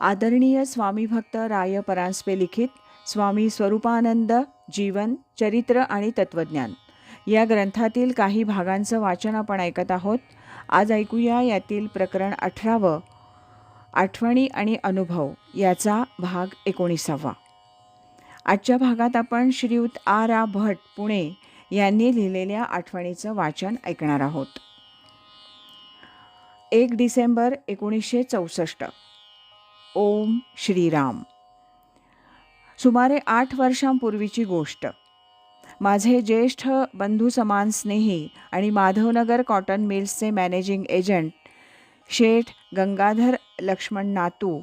आदरणीय स्वामी भक्त राय परांजपे लिखित स्वामी स्वरूपानंद जीवन चरित्र आणि तत्वज्ञान. या ग्रंथातील काही भागांचं वाचन आपण ऐकत आहोत. आज ऐकूया यातील प्रकरण अठरावं आठवणी आणि अनुभव याचा भाग एकोणीसावा. आजच्या भागात आपण श्रीयुत आ भट पुणे यांनी लिहिलेल्या आठवणीचं वाचन ऐकणार आहोत. एक डिसेंबर एकोणीसशे चौसष्ट. ओम श्रीराम सुमारे आठ वर्षांपूर्वीची गोष्ट. माझे ज्येष्ठ बंधू समान स्नेही आणि माधवनगर कॉटन मिल्सचे मॅनेजिंग एजंट शेठ गंगाधर लक्ष्मण नातू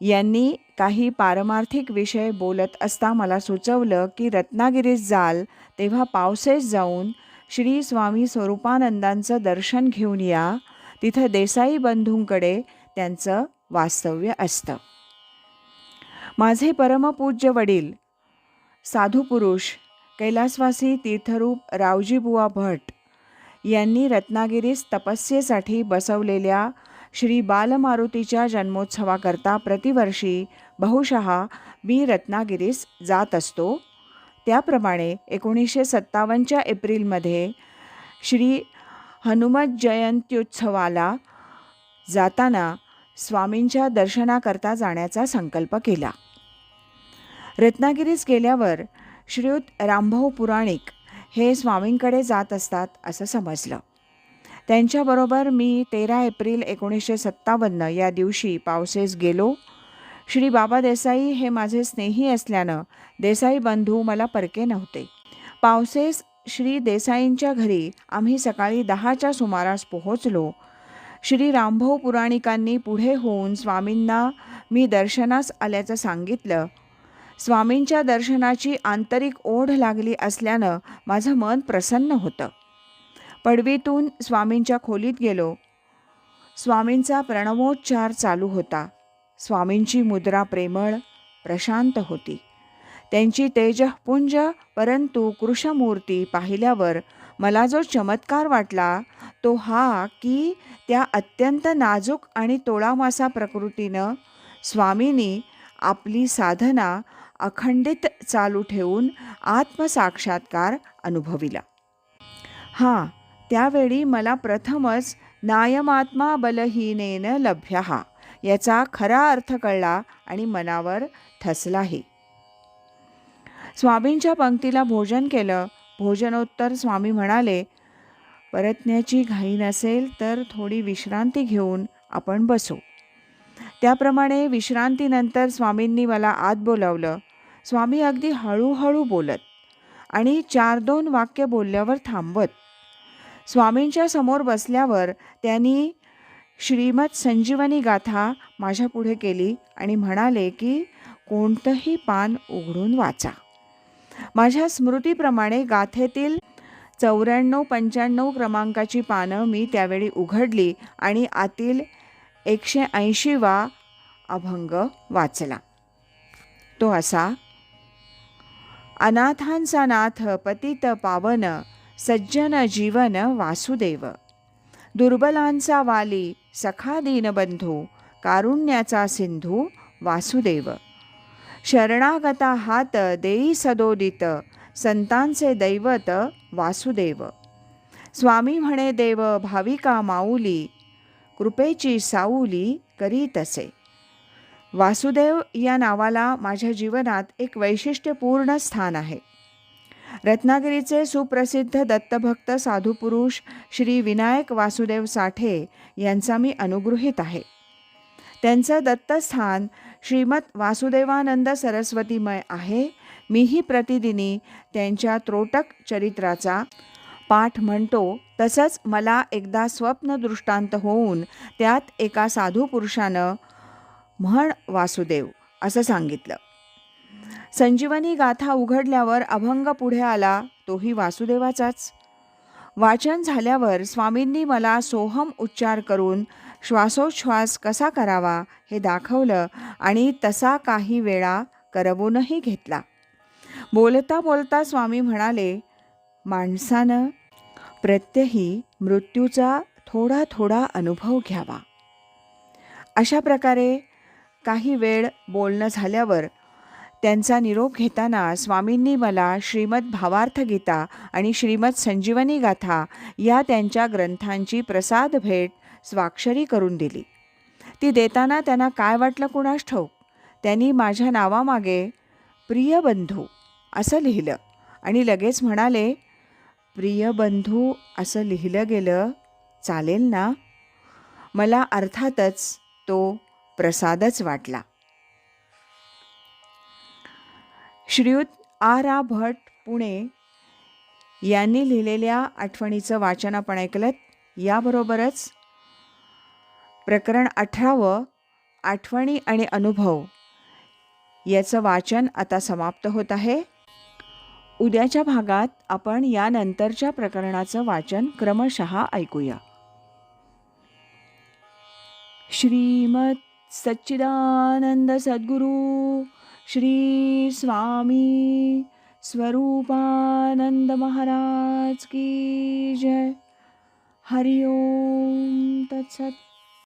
यांनी काही पारमार्थिक विषय बोलत असता मला सुचवलं की रत्नागिरीत जाल तेव्हा पावसेस जाऊन श्री स्वामी स्वरूपानंदांचं दर्शन घेऊन या. तिथं देसाई बंधूंकडे त्यांचं वास्तव्य असतं. माझे परमपूज्य वडील साधुपुरुष कैलासवासी तीर्थरूप रावजीबुवा भट यांनी रत्नागिरीस तपस्येसाठी बसवलेल्या श्री बालमारुतीच्या जन्मोत्सवाकरता प्रतिवर्षी बहुशः मी रत्नागिरीस जात असतो. त्याप्रमाणे एकोणीसशे सत्तावन्नच्या एप्रिलमध्ये श्री हनुमत जयंत्युत्सवाला जाताना स्वामींच्या दर्शनाकरता जाण्याचा संकल्प केला. रत्नागिरीस गेल्यावर श्रीयुत रामभाऊ पुराणिक हे स्वामींकडे जात असतात असं समजलं. त्यांच्याबरोबर मी तेरा एप्रिल एकोणीसशे सत्तावन्न या दिवशी पावसेस गेलो. श्री बाबा देसाई हे माझे स्नेही असल्यानं देसाई बंधू मला परके नव्हते. पावसेस श्री देसाईंच्या घरी आम्ही सकाळी दहाच्या सुमारास पोहोचलो. श्री रामभाऊ पुराणिकांनी पुढे होऊन स्वामींना मी दर्शनास आल्याचं सांगितलं. स्वामींच्या दर्शनाची आंतरिक ओढ लागली असल्यानं माझं मन प्रसन्न होतं. पडवीतून स्वामींच्या खोलीत गेलो. स्वामींचा प्रणवोच्चार चालू होता. स्वामींची मुद्रा प्रेमळ प्रशांत होती. त्यांची तेजपुंज परंतु कृशमूर्ती पाहिल्यावर मला जो चमत्कार वाटला तो हा की त्या अत्यंत नाजूक आणि तोळामासा प्रकृतीनं स्वामींनी आपली साधना अखंडित चालू ठेवून आत्मसाक्षात्कार अनुभविला. हां त्यावेळी मला प्रथमच नायमात्मा बलहीनेन लभ्य हा याचा खरा अर्थ कळला आणि मनावर ठसलाही स्वामींच्या पंक्तीला भोजन केलं भोजनोत्तर स्वामी म्हणाले परतण्याची घाई नसेल तर थोडी विश्रांती घेऊन आपण बसू. त्याप्रमाणे विश्रांतीनंतर स्वामींनी मला आत बोलावलं. स्वामी अगदी हळूहळू बोलत आणि चार दोन वाक्य बोलल्यावर थांबवत. स्वामींच्या समोर बसल्यावर त्यांनी श्रीमत संजीवनी गाथा माझ्यापुढे केली आणि म्हणाले की कोणतंही पान उघडून वाचा. माझ्या स्मृतीप्रमाणे गाथेतील चौऱ्याण्णव पंच्याण्णव क्रमांकाची पानं मी त्यावेळी उघडली आणि आतील एकशे ऐंशीवा अभंग वाचला. तो असा अनाथांचा नाथ पतित पावन सज्जन जीवन वासुदेव. दुर्बलांचा वाली सखा दीनबंधू कारुण्याचा सिंधू वासुदेव. शरणागता हात देई सदोदित संतांचे दैवत वासुदेव. स्वामी म्हणे देव भाविका माऊली कृपेची साऊली करीत असे. वासुदेव या नावाला माझ्या जीवनात एक वैशिष्ट्यपूर्ण स्थान आहे. रत्नागिरीचे सुप्रसिद्ध दत्तभक्त साधुपुरुष श्री विनायक वासुदेव साठे यांचा मी अनुगृहीत आहे. त्यांचं दत्तस्थान श्रीमत वासुदेवानंद सरस्वतीमय आहे. मीही प्रतिदिनी त्यांच्या त्रोटक चरित्राचा पाठ म्हणतो. तसंच मला एकदा स्वप्न दृष्टांत होऊन त्यात एका साधू पुरुषानं म्हण वासुदेव असं सांगितलं. संजीवनी गाथा उघडल्यावर अभंग पुढे आला तोही वासुदेवाचाच. वाचन झाल्यावर स्वामींनी मला सोहम उच्चार करून श्वासोच्छ्वास कसा करावा हे दाखवलं आणि तसा काही वेळा करवूनही घेतला. बोलता बोलता स्वामी म्हणाले माणसानं प्रत्यही मृत्यूचा थोडा थोडा अनुभव घ्यावा. अशा प्रकारे काही वेळ बोलणं झाल्यावर त्यांचा निरोप घेताना स्वामींनी मला श्रीमद भावार्थगीता आणि श्रीमद संजीवनी गाथा या त्यांच्या ग्रंथांची प्रसाद भेट स्वाक्षरी करून दिली. ती देताना त्यांना काय वाटलं कुणास ठाऊक? त्यांनी माझ्या नावामागे प्रिय बंधू असं लिहिलं आणि लगेच म्हणाले प्रिय बंधू असं लिहिलं गेलं चालेल ना? मला अर्थातच तो प्रसादच वाटला. श्रीयुत आर आ भट पुणे यांनी लिहिलेल्या आठवणीचं वाचन आपण ऐकलं याबरोबरच प्रकरण अठरावं आठवणी आणि अनुभव. याचं वाचन आता समाप्त होत आहे. उद्याच्या भागात आपण यानंतरच्या प्रकरणाचं वाचन क्रमशः ऐकूया. श्रीमत सच्चिदानंद सद्गुरु श्री स्वामी स्वरूपानंद महाराज की जय. हरिओम तत्सत